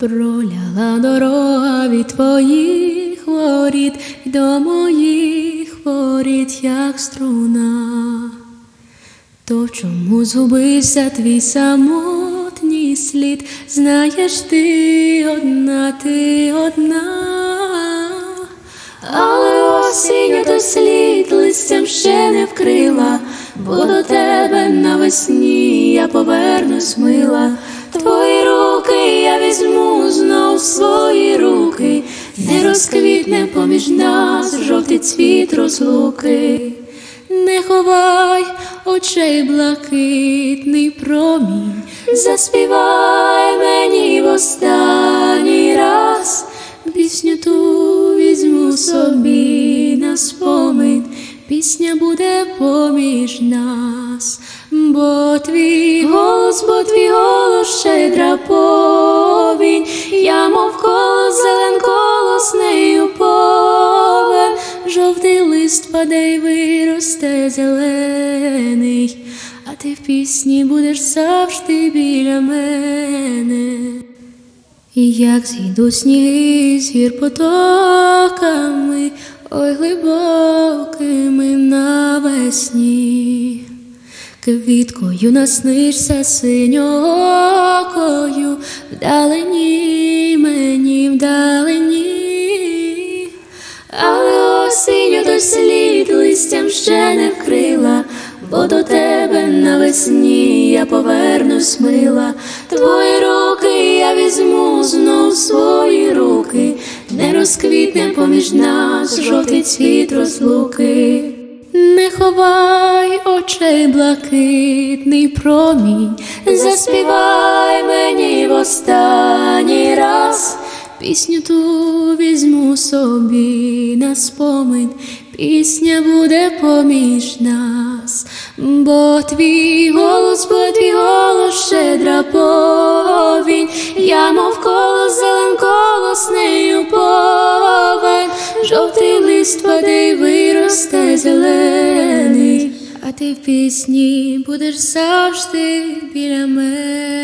Проляла дорога від твоїх воріт й до моїх воріт, як струна. То чому згубився твій самотній слід? Знаєш, ти одна, ти одна, але осінь той слід листям ще не вкрила, бо до тебе навесні я повернусь мила. Руки, не розквітне поміж нас жовтий цвіт розлуки. Не ховай очей блакитний промінь, заспівай мені в останній раз, пісню ту візьму собі на спомин, пісня буде поміж нас, бо твій голос, бо твій голос щедра повінь, я мов колос, лист паде виросте зелений, а ти в пісні будеш завжди біля мене. І як зійду сніги з гір потоками, ой глибокими навесні, квіткою наснишся синьокою, вдалині слід листям ще не вкрила, бо до тебе навесні я повернусь мила, твої руки я візьму знов свої руки, не розквітне поміж нас жовтий цвіт розлуки. Не ховай очей блакитний промінь, заспівай мені в останній раз. Пісню ту візьму собі на спомин, пісня буде поміж нас, бо твій голос, бо твій голос щедра повінь, я мов колос, зелен колос нею повен, жовтий лист паде й виросте зелений, а ти в пісні будеш завжди біля мене.